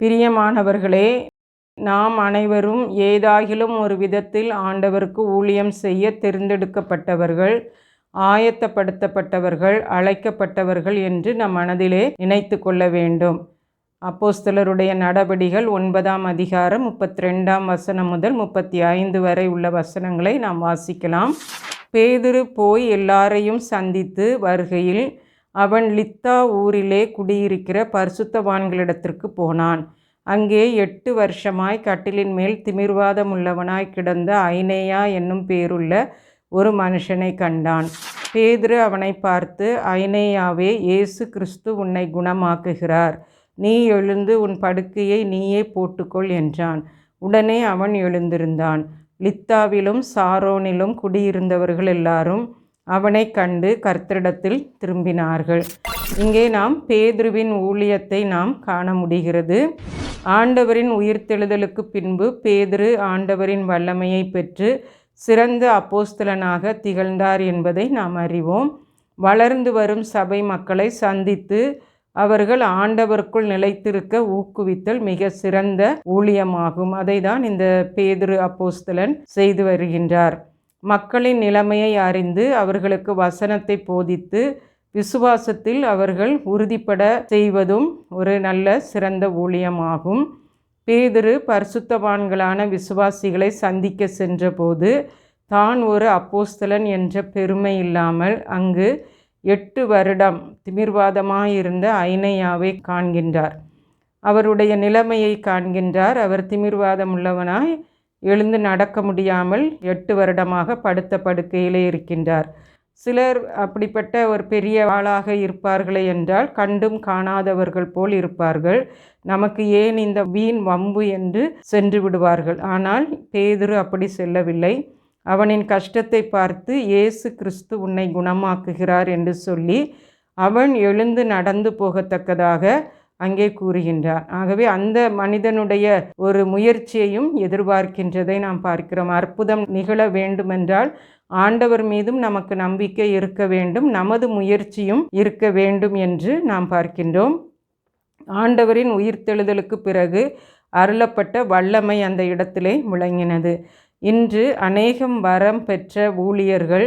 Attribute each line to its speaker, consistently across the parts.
Speaker 1: பிரியமானவர்களே நாம் அனைவரும் ஏதாகிலும் ஒரு விதத்தில் ஆண்டவருக்கு ஊழியம் செய்ய தேர்ந்தெடுக்கப்பட்டவர்கள் ஆயத்தப்படுத்தப்பட்டவர்கள் அழைக்கப்பட்டவர்கள் என்று நம் மனதிலே நினைத்து கொள்ள வேண்டும். அப்போஸ்தலருடைய நடபடிகள் ஒன்பதாம் அதிகாரம் முப்பத்தி ரெண்டாம் வசனம் முதல் முப்பத்தி ஐந்து வரை உள்ள வசனங்களை நாம் வாசிக்கலாம். பேதுரு போய் எல்லாரையும் சந்தித்து வருகையில் அவன் லித்தா ஊரிலே குடியிருக்கிற பரிசுத்தவான்களிடத்திற்கு போனான். அங்கே எட்டு வருஷமாய் கட்டிலின் மேல் திமிர்வாதம் உள்ளவனாய் கிடந்த ஐனேயா என்னும் பேருள்ள ஒரு மனுஷனை கண்டான். பேதுரு அவனை பார்த்து ஐனேயாவே இயேசு கிறிஸ்து உன்னை குணமாக்குகிறார். நீ எழுந்து உன் படுக்கையை நீயே போட்டுக்கொள் என்றான். உடனே அவன் எழுந்திருந்தான். லித்தாவிலும் சாரோனிலும் குடியிருந்தவர்கள் எல்லாரும் அவனை கண்டு கர்த்தரிடத்தில் திரும்பினார்கள். இங்கே நாம் பேதுருவின் ஊழியத்தை நாம் காண முடிகிறது. ஆண்டவரின் உயிர்த்தெழுதலுக்கு பின்பு பேதுரு ஆண்டவரின் வல்லமையை பெற்று சிறந்த அப்போஸ்தலனாக திகழ்ந்தார் என்பதை நாம் அறிவோம். வளர்ந்து வரும் சபை மக்களை சந்தித்து அவர்கள் ஆண்டவருக்குள் நிலைத்திருக்க ஊக்குவித்தல் மிக சிறந்த ஊழியமாகும். அதை தான் இந்த பேதுரு அப்போஸ்தலன் செய்து வருகின்றார். மக்களின் நிலைமையை அறிந்து அவர்களுக்கு வசனத்தை போதித்து விசுவாசத்தில் அவர்கள் உறுதிப்பட செய்வதும் ஒரு நல்ல சிறந்த ஊழியமாகும். பேதுரு பரிசுத்தவான்களான விசுவாசிகளை சந்திக்க சென்றபோது தான் ஒரு அப்போஸ்தலன் என்ற பெருமை இல்லாமல் அங்கு எட்டு வருடம் திமிர்வாதமாயிருந்த ஐனையாவை காண்கின்றார். அவருடைய நிலைமையை காண்கின்றார். அவர் திமிர்வாதம் உள்ளவனாய் எழுந்து நடக்க முடியாமல் எட்டு வருடமாக படுத்த படுக்கையிலே இருக்கின்றார். சிலர் அப்படிப்பட்ட ஒரு பெரிய ஆளாக இருப்பார்களே என்றால் கண்டும் காணாதவர்கள் போல் இருப்பார்கள். நமக்கு ஏன் இந்த வீண் வம்பு என்று சென்று விடுவார்கள். ஆனால் பேதுரு அப்படி செல்லவில்லை. அவனின் கஷ்டத்தை பார்த்து இயேசு கிறிஸ்து உன்னை குணமாக்குகிறார் என்று சொல்லி அவன் எழுந்து நடந்து போகத்தக்கதாக அங்கே கூறுகின்றார். ஆகவே அந்த மனிதனுடைய ஒரு முயற்சியையும் எதிர்பார்க்கின்றதை நாம் பார்க்கிறோம். அற்புதம் நிகழ வேண்டுமென்றால் ஆண்டவர் மீதும் நமக்கு நம்பிக்கை இருக்க வேண்டும். நமது முயற்சியும் இருக்க வேண்டும் என்று நாம் பார்க்கின்றோம். ஆண்டவரின் உயிர்த்தெழுதலுக்கு பிறகு அருளப்பட்ட வல்லமை அந்த இடத்திலே முழங்கினது. இன்று அநேகம் வரம் பெற்ற ஊழியர்கள்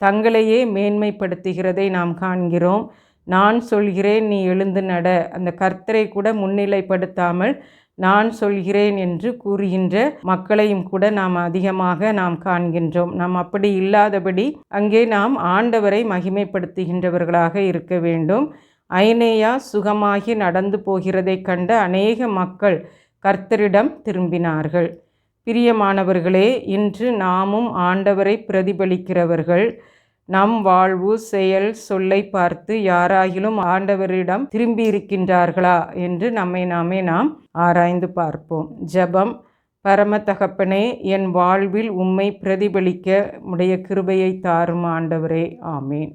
Speaker 1: தங்களையே மேன்மைப்படுத்துகிறதை நாம் காண்கிறோம். நான் சொல்கிறேன் நீ எழுந்து நட. அந்த கர்த்தரை கூட முன்னிலைப்படுத்தாமல் நான் சொல்கிறேன் என்று கூறுகின்ற மக்களையும் கூட நாம் அதிகமாக நாம் காண்கின்றோம். நாம் அப்படி இல்லாதபடி அங்கே நாம் ஆண்டவரை மகிமைப்படுத்துகின்றவர்களாக இருக்க வேண்டும். ஐனேயா சுகமாகி நடந்து போகிறதை கண்ட அநேக மக்கள் கர்த்தரிடம் திரும்பினார்கள். பிரியமானவர்களே இன்று நாமும் ஆண்டவரை பிரதிபலிக்கிறவர்கள். நம் வாழ்வு செயல் சொல்லை பார்த்து யாராகிலும் ஆண்டவரிடம் திரும்பி இருக்கின்றார்களா என்று நம்மை நாமே நாம் ஆராய்ந்து பார்ப்போம். ஜெபம். பரமதகப்பனே என் வாழ்வில் உம்மை பிரதிபலிக்க உடைய கிருபையை தாரும் ஆண்டவரே. ஆமேன்.